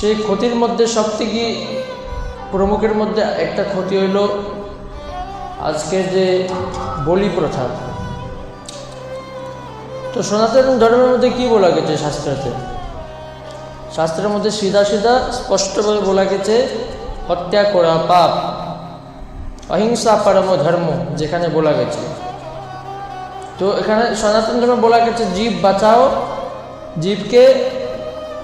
সেই ক্ষতির মধ্যে সবথেকে প্রমুখের মধ্যে একটা ক্ষতি হইল আজকের যে বলি প্রথা। তো সনাতন ধর্মের মধ্যে কি বলা গেছে শাস্ত্রতে? শাস্ত্রের মধ্যে সিধা সিধা স্পষ্টভাবে বলা গেছে, হত্যা করা পাপ, অহিংসা পরম ধর্ম যেখানে বলা গেছে। তো এখানে সনাতন ধর্মে বলা গেছে, জীব বাঁচাও, জীবকে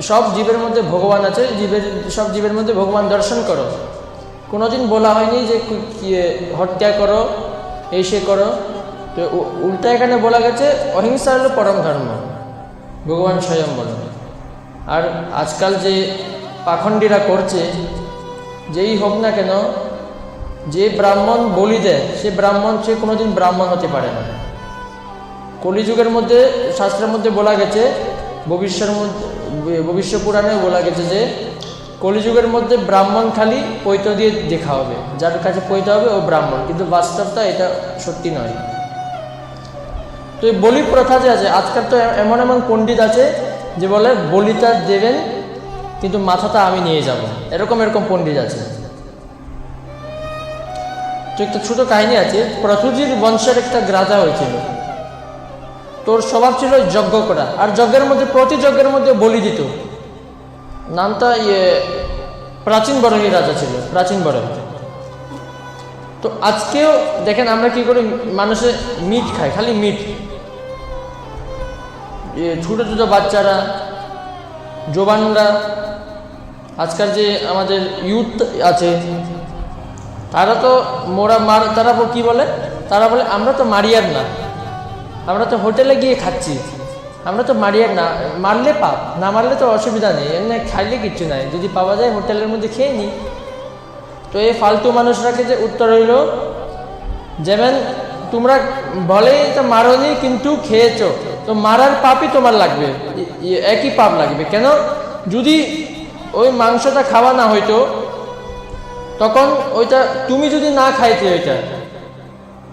সব জীবের মধ্যে ভগবান আছে, জীবের, সব জীবের মধ্যে ভগবান দর্শন করো। কোনোদিন বলা হয়নি যে হত্যা করো, এই সে করো। তো উল্টা এখানে বলা গেছে, অহিংসা হলো পরম ধর্ম। ভগবান স্বয়ং বলেন আর আজকাল যে পাখণ্ডীরা করছে, যেই হোক না কেন, যে ব্রাহ্মণ বলি দেয়, সে ব্রাহ্মণ, সে কোনোদিন ব্রাহ্মণ হতে পারে না। কলিযুগের মধ্যে, শাস্ত্রের মধ্যে বলা গেছে ভবিষ্যের মধ্যে ভবিষ্য পুরাণে বলা গেছে যে, কলিযুগের মধ্যে ব্রাহ্মণ খালি পৈত দিয়ে দেখা হবে। যার কাছে পৈত হবে ও ব্রাহ্মণ। কিন্তু বাস্তবটা এটা সত্যি নয়। তো এই বলি প্রথা যে আছে, আজকাল তো এমন এমন পণ্ডিত আছে যে বলে, বলিটা দেবেন, কিন্তু মাথাটা আমি নিয়ে যাব। এরকম এরকম পণ্ডিত আছে। তো একটা ছোট কাহিনী আছে, প্রথুজির বংশের একটা রাজা হয়েছিল। তোর স্বভাব ছিল যজ্ঞ করা। আর যজ্ঞের মধ্যে, প্রতি যজ্ঞের মধ্যে বলি দিত। নামটা ইয়ে প্রাচীন বরণী রাজা ছিল, প্রাচীন বরণী তো আজকেও দেখেন আমরা কি করি, মানুষে মিট খায়, খালি মিট। ইয়ে ছোটো ছোটো বাচ্চারা জোবানরা আজকাল যে আমাদের ইউথ আছে, তারা তো মোরা মার, তারা কি বলে? তারা বলে, আমরা তো মারিয়ার না। আমরা তো হোটেলে গিয়ে খাচ্ছি। আমরা তো মারিয়ার না, মারলে পাপ, না মারলে তো অসুবিধা নেই। এমনি খাইলে কিচ্ছু নাই। যদি পাওয়া যায় হোটেলের মধ্যে খেয়ে নিই। তো এই ফালতু মানুষরাকে যে উত্তর হইল যেমন তোমরা বলে তো মারোনি, কিন্তু খেয়েছো। তো মারার পাপই তোমার লাগবে। একই পাপ লাগবে। কেন? যদি ওই মাংসটা খাওয়া না হইতো, তখন ওইটা তুমি যদি না খাইতে ওইটা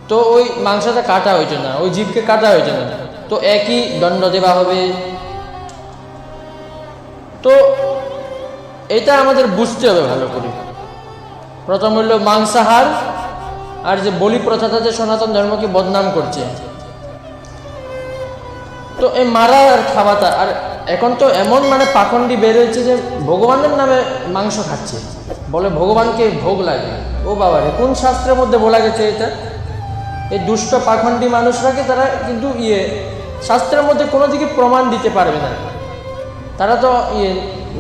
তো ওই মাংসটা কাটা হয়েছে না, ওই জীবকে কাটা হয়েছে না। তো একই দণ্ড দেওয়া হবে। তো এটা আমাদের বুঝতে হবে ভালো করে। প্রথম হইল মাংসাহার, আর যে বলি প্রথাটা যে সনাতন ধর্মকে বদনাম করছে। তো এই মারা আর খাওয়াটা, আর এখন তো এমন মানে পাখন্ডি বের হয়েছে যে ভগবানের নামে মাংস খাচ্ছে। বলে ভগবানকে ভোগ লাগে। ও বাবা রে কোন শাস্ত্রের মধ্যে বলা গেছে এটা? এই দুষ্ট পাখণ্ডী মানুষরাকে তারা কিন্তু ইয়ে শাস্ত্রের মধ্যে কোনো দিকে প্রমাণ দিতে পারবে না। তারা তো ইয়ে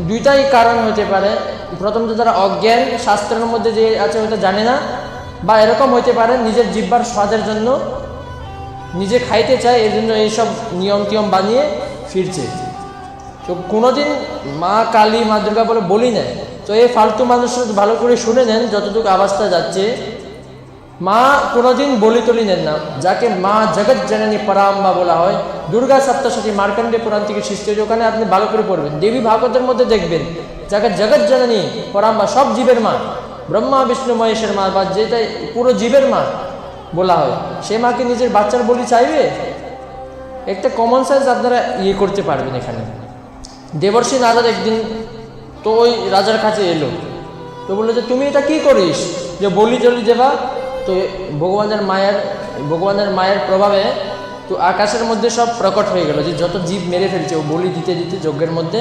দুইটাই কারণ হতে পারে। প্রথমত তারা অজ্ঞান, শাস্ত্রের মধ্যে যে আছে ওটা জানে না, বা এরকম হইতে পারে নিজের জিব্বার স্বাদের জন্য। নিজে খাইতে চায় এই জন্য এইসব নিয়ম টিয়ম বানিয়ে ফিরছে। তো কোনোদিন মা কালী, মা দুর্গা বলে বলি না তো এই ফালতু মানুষরা ভালো করে শুনে নেন, যতটুকু আওয়াজটা যাচ্ছে। মা কোনোদিন বলি টলি নেন না। যাকে মা জগৎ জননী পরাম্বা বলা হয়, দুর্গা সপ্তশতী মার্কণ্ডে পুরাণ থেকে সৃষ্টি হয়েছে, ওখানে আপনি ভালো করে পড়বেন। দেবী ভাগবতের মধ্যে দেখবেন, যাকে জগৎ জননী পরাম্বা সব জীবের মা, ব্রহ্মা, বিষ্ণু, মহেশের মা, বা যেটা পুরো জীবের মা বলা হয়, সে মাকে নিজের বাচ্চার বলি চাইবে? একটা কমন সেন্স আপনারা ইয়ে করতে পারবেন এখানে। দেবর্ষী নারদ একদিন তো ওই রাজার কাছে এলো। তো বলল যে, তুমি এটা কি করিস? যে বলি টলি দেবা তো ভগবানের মায়ের ভগবানের মায়ের প্রভাবে তো আকাশের মধ্যে সব প্রকট হয়ে গেল যে যত জীব মেরে ফেলছে, ও বলি দিতে দিতে যজ্ঞের মধ্যে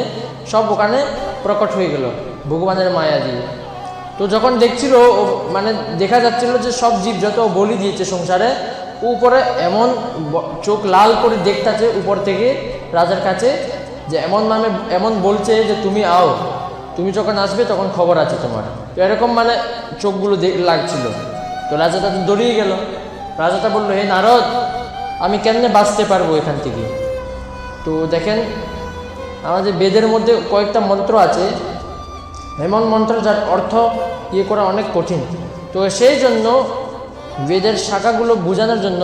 সব ওখানে প্রকট হয়ে গেল ভগবানের মায়া দিয়ে তো যখন দেখছিল ও মানে দেখা যাচ্ছিল যে সব জীব যত বলি দিয়েছে সংসারে উপরে এমন চোখ লাল করে দেখতাছে উপর থেকে রাজার কাছে যে এমন নামে, এমন বলছে যে তুমি আও, তুমি যখন আসবে তখন খবর আছে তোমার। তো এরকম মানে চোখগুলো দেখ লাগছিল। তো রাজাটা তো দড়িয়ে গেল। রাজাটা বলল, হে নারদ, আমি কেমনে বাঁচতে পারব এখান থেকে? তো দেখেন, আমাদের বেদের মধ্যে কয়েকটা মন্ত্র আছে। এমন মন্ত্র, যার অর্থ ইয়ে করা অনেক কঠিন। তো সেই জন্য বেদের শাখাগুলো বোঝানোর জন্য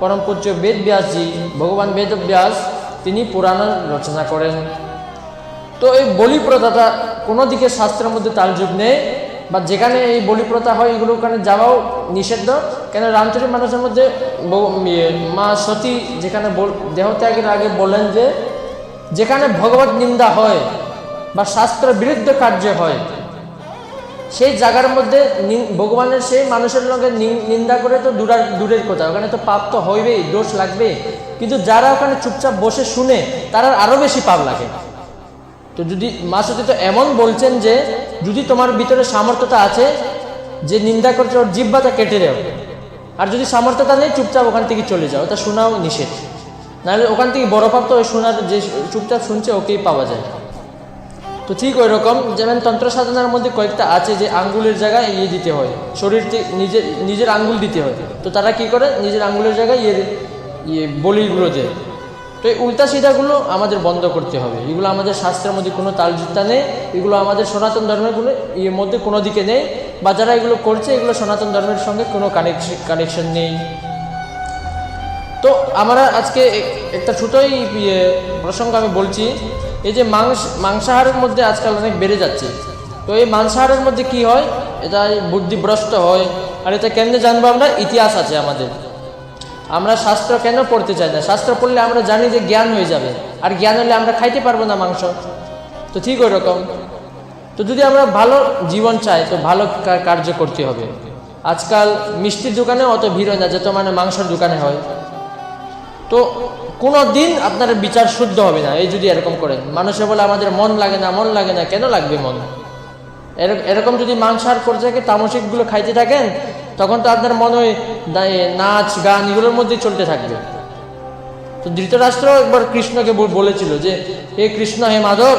পরম পূজ্য বেদ ব্যাসজি, ভগবান বেদব্যাস তিনি পুরাণ রচনা করেন। তো এই বলি প্রথাটা কোনো দিকে শাস্ত্রের মধ্যে তার যুগ নেই। বা যেখানে এই বলি প্রথা হয়, এগুলো ওখানে যাওয়াও নিষিদ্ধ। কেন রামচরিত মানুষের মধ্যে মা সতী যেখানে দেহত্যাগের আগে বলেন যে, যেখানে ভগবত নিন্দা হয় বা শাস্ত্র বিরুদ্ধ কার্য হয়, সেই জায়গার মধ্যে ভগবানের সেই মানুষের লগে নিন্দা করে তো দূরার দূরের কথা। ওখানে তো পাপ তো হইবেই, দোষ লাগবে কিন্তু যারা ওখানে চুপচাপ বসে শুনে, তারা আরও বেশি পাপ লাগে। তো যদি মাসুদি তো এমন বলছেন যে, যদি তোমার ভিতরে সামর্থ্যতা আছে যে নিন্দা করছে, ওর জিব্বাটা কেটে দেও আর যদি সামর্থ্যতা নেই, চুপচাপ ওখান থেকে চলে যাও। তা শোনাও নিষেধ। নাহলে ওখান থেকে বড় পাপ তো ওই শোনার যে চুপচাপ শুনছে, ওকেই পাওয়া যায়। তো ঠিক ওই রকম, যেমন তন্ত্র সাধনার মধ্যে কয়েকটা আছে যে আঙ্গুলের জায়গায় ইয়ে দিতে হয়। শরীর নিজের নিজের আঙ্গুল দিতে হয়। তো তারা কি করে? নিজের আঙ্গুলের জায়গায় ইয়ে ইয়ে বলিগুলো দেয়। তো এই উল্টা সিধাগুলো আমাদের বন্ধ করতে হবে। এগুলো আমাদের শাস্ত্রের মধ্যে কোনো তালযুক্তা নেই, এগুলো আমাদের সনাতন ধর্মের কোনো ইয়ের মধ্যে কোনো দিকে নেই, বা যারা এগুলো করছে, এগুলো সনাতন ধর্মের সঙ্গে কোনো কানেকশন কানেকশন নেই। তো আমরা আজকে একটা ছোটোই ইয়ে প্রসঙ্গ আমি বলছি, এই যে মাংস, মাংসাহারের মধ্যে আজকাল অনেক বেড়ে যাচ্ছে। তো এই মাংসাহারের মধ্যে কি হয়? এটা বুদ্ধিভ্রষ্ট হয়। আর এটা কেমনে জানব আমরা? ইতিহাস আছে আমাদের। আমরা শাস্ত্র কেন পড়তে চাই না? শাস্ত্র পড়লে আমরা জানি যে জ্ঞান হয়ে যাবে। আর জ্ঞান হলে আমরা খাইতে পারব না মাংস। তো ঠিক ওই রকম তো যদি আমরা ভালো জীবন চাই, তো ভালো কার্য করতে হবে। আজকাল মিষ্টির দোকানে অত ভিড় হয় না, যত মানে মাংসের দোকানে হয়। তো কোনো দিন আপনার বিচার শুদ্ধ হবে না, এই যদি এরকম করেন। মানুষে বলে, আমাদের মন লাগে না, মন লাগে না, কেন লাগবে মন? এর- এরকম যদি মাংসার পর্যায়ে তামসিকগুলো খাইতে থাকেন তখন তো আপনার মনে হয় নাচ, গান এগুলোর মধ্যে চলতে থাকবে। তো ধৃতরাষ্ট্র একবার কৃষ্ণকে বলেছিল যে, হে কৃষ্ণ, হে মাধব,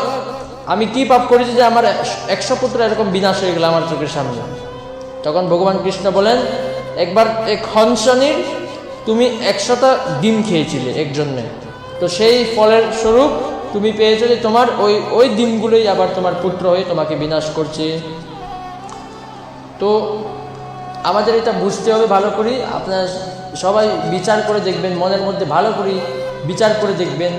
আমি কি পাপ করেছি যে আমার একশো পুত্র এরকম বিনাশ হয়ে গেল আমার চোখের সামনে? তখন ভগবান কৃষ্ণ বলেন, একবার এক হংসনির তুমি একশোটা ডিম খেয়েছিলে একজনে তো সেই ফলের স্বরূপ তুমি পেয়েছ যে তোমার ওই ওই ডিমগুলোই আবার তোমার পুত্র হয়ে তোমাকে বিনাশ করছে। তো আমাদের এটা বুঝতে হবে ভালো করে আপনার সবাই বিচার করে দেখবেন, মনের মধ্যে ভালো করে বিচার করে দেখবেন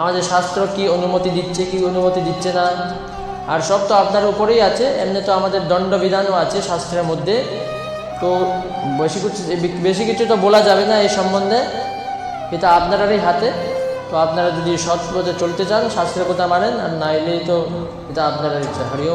আমাদের শাস্ত্র কি অনুমতি দিচ্ছে, কি অনুমতি দিচ্ছে না। আর সব তো আপনার উপরেই আছে, এমনি তো আমাদের দণ্ডবিধানও আছে শাস্ত্রের মধ্যে। তো বেশি কিছু বেশি কিছু তো বলা যাবে না এই সম্বন্ধে, এটা আপনারারই হাতে। তো আপনারা যদি সৎ পথে চলতে চান, শাস্ত্রের কথা মানেন, আর নাইলেই তো এটা আপনারা ইচ্ছা। হরিও